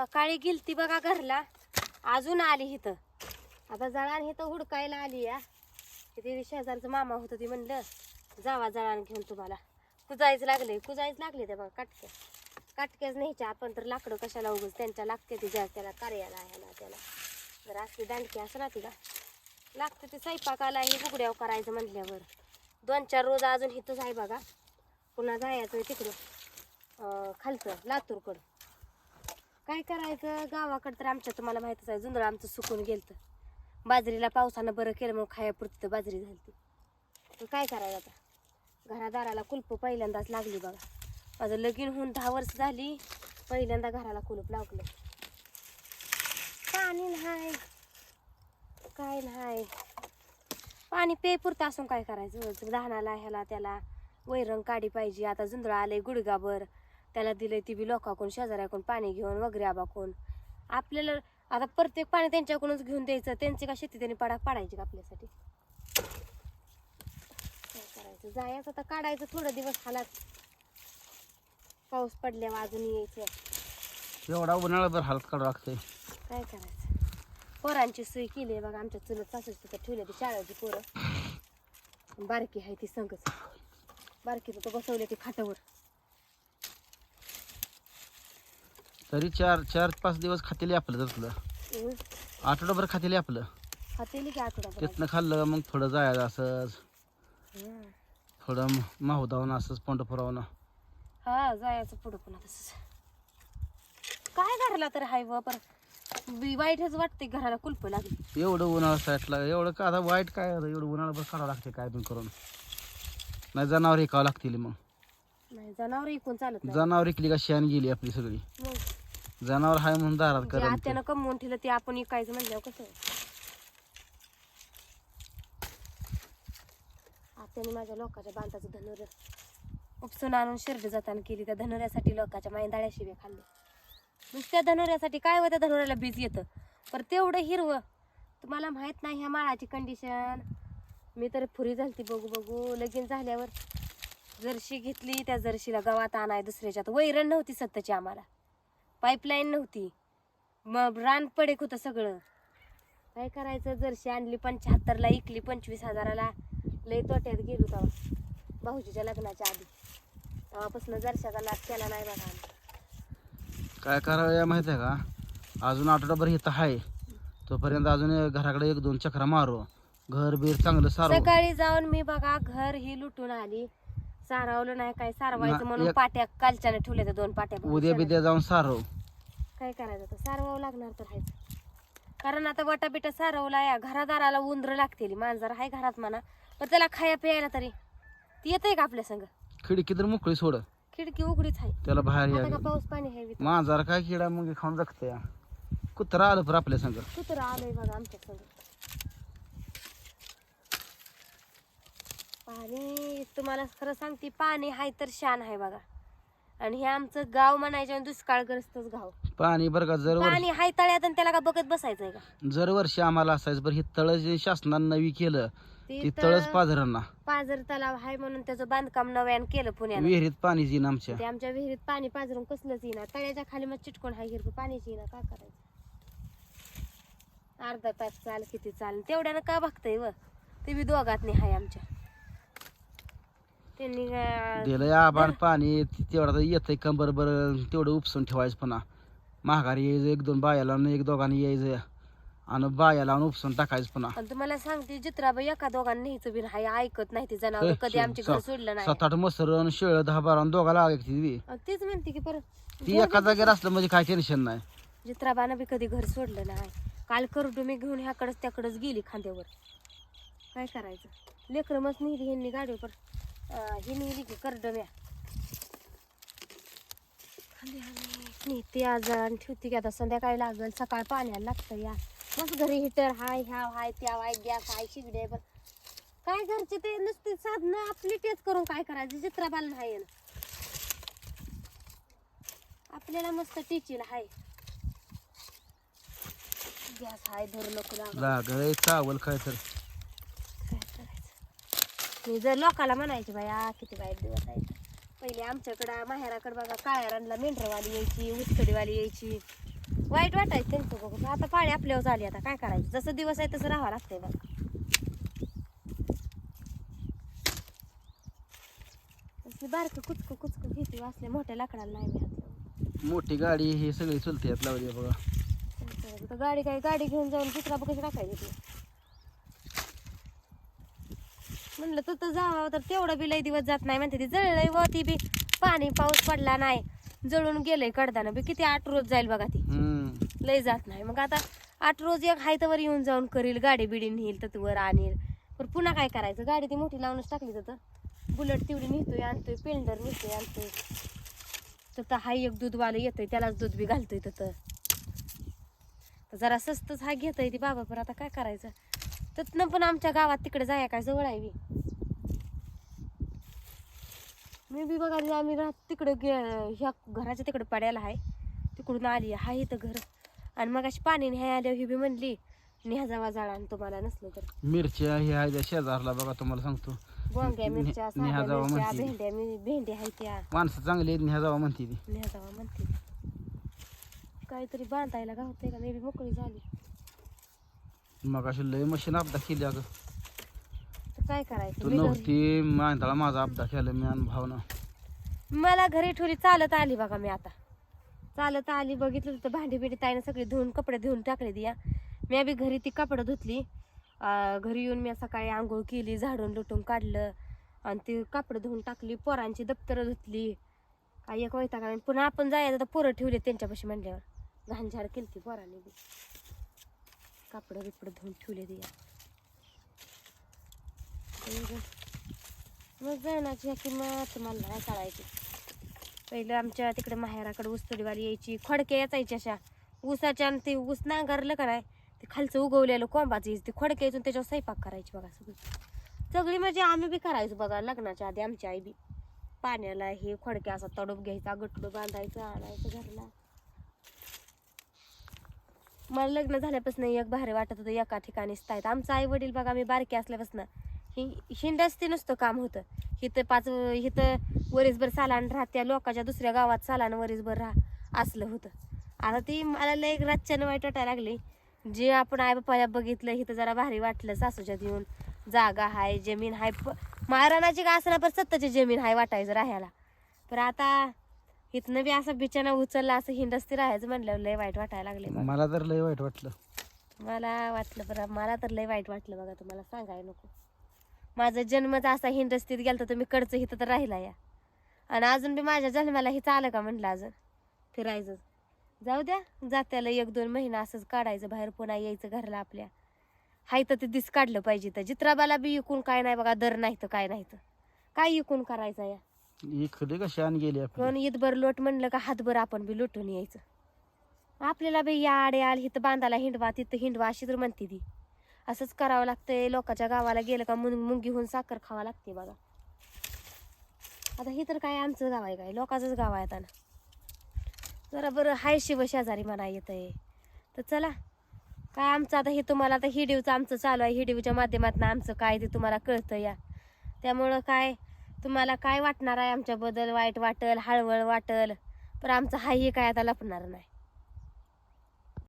सकाळी गेलती बघा घरला. अजून आली इथं. आता जळान इथं हुडकायला आली या. तिथे शेजारचं मामा होतं ती म्हणलं जावा जळान घेऊन तुम्हाला. कुजायच लागले कुजायच लागले ते बघा काटक्या काटक्याच न्यायच्या आपण तर लाकडं कशाला उगच त्यांच्या लागते ती ज्या त्याला कार्याला ह्याला त्याला. जर असली दांडकी असं राहते का लागतं ते स्वयंपाकाला हे उघड्याव करायचं म्हटल्यावर दोन चार रोज अजून इथंच आहे बघा. पुन्हा जायचं तिकडं. खालचं लातूरकडं. काय करायचं? गावाकडं तर आमच्या तुम्हाला माहितच आहे जुंदळ आमचं सुकून गेलतं. बाजरीला पावसानं बरं केलं मग खायापुरती तर बाजरी झाली तर काय करायचं आता? घरादाराला कुलप पहिल्यांदाच लागली बघा. माझं लगीन होऊन दहा वर्ष झाली पहिल्यांदा घराला कुलूप लागलं पाणी नाही काय नाही. पाणी पेपुरतं असून काय करायचं? धानाला ह्याला त्याला वैरंग काढी पाहिजे. आता जुंदळ आले गुडगाभर त्याला दिलंय ती बी लोकांकडून शेजाऱ्याकडून पाणी घेऊन वगैरे आबाकडून आपल्याला आता प्रत्येक पाणी त्यांच्याकडूनच घेऊन द्यायचं. त्यांची का शेती त्यांनी पाडा पाडायची का आपल्यासाठी? काय करायचं? जायचं आता काढायचं थोडं दिवस हालात. पाऊस पडल्यावर अजून यायचं. एवढा उन्हाळाभर हालत काढावं लागते काय करायचं? पोरांची सोय केली आहे बघा आमच्या चुलत सासूच तिथं ठेवले ती शाळेची पोरं. बारकी आहे ती संगच. बारकी तर बसवले ती खाटावर. तरी चार चार पाच दिवस खातेली आपलं तसलं हम्म. आठवडाभर खातेली आपलं. खातेली की आठवडा तिथनं खाल्लं मग थोडं जायचं असंच. थोडं माहुदावून असंच पोंड पुरवणं हा जायचं पुढं पुन्हा तसंच. काय घराला तर हाय व बी- वाईटच वाटते घराला कुलप लागली. एवढं उन्हाळा साईटला एवढं का आता वाईट काय आता एवढं उन्हाळाभर काढावं लागते काय पण करून. नाही जनावर ऐकावं लागतील मग. नाही जनावर इकून चालत नाही. जनावर इकली का शेण गेली आपली सगळी. मग? जनावर हाय म्हणून दारात जे करेल ते. आत्यानं कमवून ठेवलं ते आपण इकायचं म्हणल्यावर कसं आत्याने माझ्या लोकांच्या बांधाचं धनुर उपसून आणून शिरड जाताना केली. त्या धनुऱ्यासाठी लोकांच्या मायंदाळ्या शिव्या खाल्ले नुसत्या धनुऱ्यासाठी काय होतं? धनुऱ्याला बीज येतं. पर तेवढं हिरवं. तुम्हाला माहीत नाही ह्या माळाची कंडिशन मी तर फुरी झालती बघू बघू. लगीन झाल्यावर जर्शी घेतली. त्या जर्शीला गावात आणाय दुसऱ्याच्यात. वैरण नव्हती सत्ताची आम्हाला. पाईपलाईन नव्हती. मग रान पडेक होतं सगळं. काय करायचं? जर्शी आणली पंच्याहत्तरला इकली पंचवीस हजाराला. लय तोट्यात गेलो तेव्हा. भाऊजीच्या लग्नाच्या आधी. तेव्हापासून जरशाचा नाच केला नाही बघा आम्ही. काय करावं या माहिती आहे का? अजून आठवडाभर इथं आहे. तोपर्यंत अजून घराकडे एक दोन चक्रा मारू. घर बीर चांगलं सारू. सकाळी जाऊन मी बघा घर ही लुटून आली. सारवलं नाही काय सारवायचं ना- म्हणून एक- पाट्या कालच्याने ठेवल्या त्या दोन पाट्या उद्या. बिद्या जाऊन सारव. काय करायचं आता? सारवावं लागणार तर हायच कारण आता वटा बिटा सारवला या घरादाराला उंदर लागतील. मांजर आहे घरात म्हणा. पण त्याला खाया प्यायला तरी. ती येतंय का आपल्या संग? खिडकी तर मोकळी सोड. खिडकी उघडीच आहे. त्याला बाहेर आता का या पाऊस पाणी आहे काय किडा मग खाऊन जगते या कुत्रा आलं पर आपल्या संग. कुत्र आलंय बघा आमच्या संग. पाणी तुम्हाला खरं सांगते पाणी हाय तर शान आहे बघा. आणि हे आमचं गाव म्हणायचं दुष्काळग्रस्तच गाव. पाणी बरं का जर पाणी हाय तळ्यात आणि त्याला का बघत बसायचंय का? जर वर्षी आम्हाला असायचं बरं हे तळ जे शासनानं नवी केलं ते ते तर तळच पाझरांना. पाझर तलाव आहे म्हणून त्याचं बांधकाम नव्यानं केलं पुण्याला. विहिरीत पाणी येईन आमच्या. ते आमच्या विहिरीत पाणी पाझरून कसलंच येईना. तळ्याच्या खाली मग चिटकून हाय हिरकं पाणीच येईना. काय करायचं? अर्धा तास चाल किती चाल तेवढ्यानं का बघताय व? ते बी दोघात नाही हाय आमच्या. त्यांनी अं, दिलं आबाड पाणी तेवढं तर येतंय कंबर बरं तेवढं उपसून ठेवायचं पुन्हा. माघारी यायचं एक दोन बायाला आणि एक दोघांनी यायचं. आणि बायाला आणि उपसून टाकायचं पुन्हा. आणि तुम्हाला सांगते जित्राबाई एका दोघांनी न्यायचं बी नाही ऐकत नाही ते जनावर कधी आमचे घर सोडलं नाही. सात आठ मसर आणि शेळ दहा बारा आणि दोघाला लागते ती आणि तेच म्हणते की परत. ती एका जागेवर असलं म्हणजे काय टेन्शन नाही. जित्राबानं बी कधी घर सोडलं नाही. काल करडू मी घेऊन ह्याकडंच त्याकडंच गेली खांद्यावर. काय करायचं? लेकरं मस्त नेली ह्यांनी गाडीवर. ही नेली की करडम्या नेते आज आणि ठेवते की आता संध्याकाळी लागल. सकाळ पाण्याला लागतं या. मस्त घरी हिटर हाय ह्या हाय त्या हाय गॅस हाय शिगडी आहे पण. काय घरचे ते नुसते साधनं आपली तेच करून काय करायचं? चित्राबाला नाही आहे ना आपल्याला मस्त टिचीला हाय. गॅस हाय धरू नको लागलं. चावल काय तर मी जर लोकाला म्हणायचे बाया किती वाईट दिवस आहेत. पहिले आमच्याकडं माहेराकडे बघा काळ्या रंगला मेंढरवाली यायची उचकडीवाली यायची. वाईट वाटायचं त्यांचं बघून. आता पाळी आपल्यावर झाली आता काय करायचं? जसं दिवस आहे तसं राहावं लागतंय बघा. बारकं कुचकं कुचकं घेते असल्या मोठ्या लाकडाला नाही मी. मोठी गाडी हे सगळी चलते यात लावली आहे बघा गाडी काय गाडी घेऊन जाऊन दुसरा बघ कशी टाकायची ती म्हणलं तर तर जावं तर तेवढं बी लई दिवस जात नाही म्हणते ती. जळलंय व ती बी. पाणी पाऊस पडला नाही. जळून गेलंय कडदानं बी. किती आठ रोज जाईल बघा ती. लय जात नाही. मग आता आठ रोज एक हाय तर येऊन जाऊन करील गाडी बिडी नेईल तर वर आणील. पण पुन्हा काय करायचं? गाडी ती मोठी लावूनच टाकली तर बुलेट तेवढी नेतोय आणतोय पेंडर नेतोय आणतोय. तर हाय एक दूधवालं येतोय त्यालाच दूध बी घालतोय तर तर. जरा स्वस्तच हा घेतोय ती बाबा पण आता काय करायचं? त्यातनं पण आमच्या गावात तिकडे जाया काय जवळ आहे बी. मी बी बघा आम्ही राहत तिकडे गे ह्या घराच्या तिकडे पड्याला आहे तिकडून आली आहे इथं घर. आणि मग अशी पाणी न्याय आल्यावर ही बी म्हणली न्या जावा जाळा आणि तुम्हाला नसलं तर. मिरच्या हे आहे त्या शेजारला बघा तुम्हाला सांगतो. मिरच्या ने- नेहा साध्या जावा मिरच्या म्हणते. भेंड्या मी भेंड्या आहेत त्या. माणसं चांगली आहेत ह्या जावा म्हणते ती. न्या जावा म्हणते काहीतरी बांधायला गावते का? मी बी मोकळी झाली. मग अशी लय मशीन अपदा केली अगं. तर काय करायचं? तू मी घरी- नव्हती माझा अपदा केला मी आणि भावना. मला घरी ठोरी चालत आली बघा मी आता. चालत आली बघितलं तर भांडी बिंडी ताईनं सगळी धुवून कपडे धुवून टाकले दिया. मी बी घरी ती कपडे धुतली. अं, घरी येऊन मी सकाळी आंघोळ केली झाडून लुटून काढलं. आणि ती कपडे धुवून टाकली पोरांची दप्तरं धुतली. काय एक वैताग आला. पुन्हा आपण जायचं तर पोरं ठेवले त्यांच्यापाशी म्हणल्यावर. घाणझाड केली ती पोरांनी बी. कापडं बिपडं धुवून ठेवले दिया मग जाण्याची किंमत मला नाही कळायची. पहिलं आमच्या तिकडे माहेराकडे ऊसतोडीवाली यायची खोडक्या यायची अशा. ऊसाच्या आणि ते ऊस नांगरलं कराय ते खालचं उगवलेलं कोंबाचं येईल ते खोडक्या यायचं त्याच्यावर स्वयंपाक करायची बघा सगळी. सगळी म्हणजे आम्ही बी करायचो बघा लग्नाच्या आधी आमची आई बी. पाण्याला हे खोडक्या असा तडूप घ्यायचा गटडू बांधायचं आणायचं घरला. मला लग्न झाल्यापासून एक भारी वाटत होतं एका ठिकाणी स्थायित आमचं आई वडील बघा मी बारकी असल्यापासून. ही हिंडस्ती नुसतं काम होतं. हिथं पाच हिथं वरीसभर सालान राहत्या लोकांच्या दुसऱ्या गावात सालान वरीसभर राहा असलं होतं. आता ती मला लय रातच्यानं वाईट वाटायला लागली. जे आपण आई बापाला बघितलं हिथं जरा भारी वाटलं सासूच्यात येऊन जागा हाय जमीन हाय. प- महाराणाची का असणार पण सत्ताची जमीन हाय वाटायचं राहायला. पण आता इथनं बी असं बिचाना उचलला असं हिंडस्ती राहायचं म्हणल्यावर लय वाईट वाटायला लागले. मला तर लय वाईट वाटलं. मला वाटलं बरं मला तर लय वाईट वाटलं बघा तुम्हाला सांगाय नको. माझा जन्मच असा हिंडस्तीत गेलता तर मी कडचं हिथं तर राहिला या. आणि अजून बी माझ्या जन्माला हिचं आलं का म्हटलं अजून? फिरायचं. जाऊ द्या जात्याला एक दोन महिना असंच काढायचं बाहेर पुन्हा यायचं घरला आपल्या. हाय तर ते दिस काढलं पाहिजे तर. चित्राबाला बी इकून काय नाही बघा दर नाही तर काय नाही तर. काय इकून करायचं या? इकडे कशी आण गेली आपण कोण लोट म्हणलं का हातभर आपण बी लोटून यायचं. आपल्याला बी या आडे आल इथं बांधाला हिंडवा तिथं हिंडवा अशी तर म्हणते ती. असंच करावं लागतंय लोकांच्या गावाला गेलं का मुंग मुंगीहून साखर खावा लागते बघा. आता हे तर काय आमचं गाव आहे काय? लोकांचंच गाव आहे आता ना. जरा बरं हाय शिव शेजारी म्हणा येत आहे तर चला. काय आमचं आता हे तुम्हाला आता हिडीवचं आमचं चालू आहे. हिडीवच्या माध्यमातून आमचं काय ते तुम्हाला कळतं या. त्यामुळं काय तुम्हाला काय वाटणार आहे? आमच्याबद्दल वाईट वाटल हळवळ वाटल पण आमचं हाही काय आता लपणार नाही.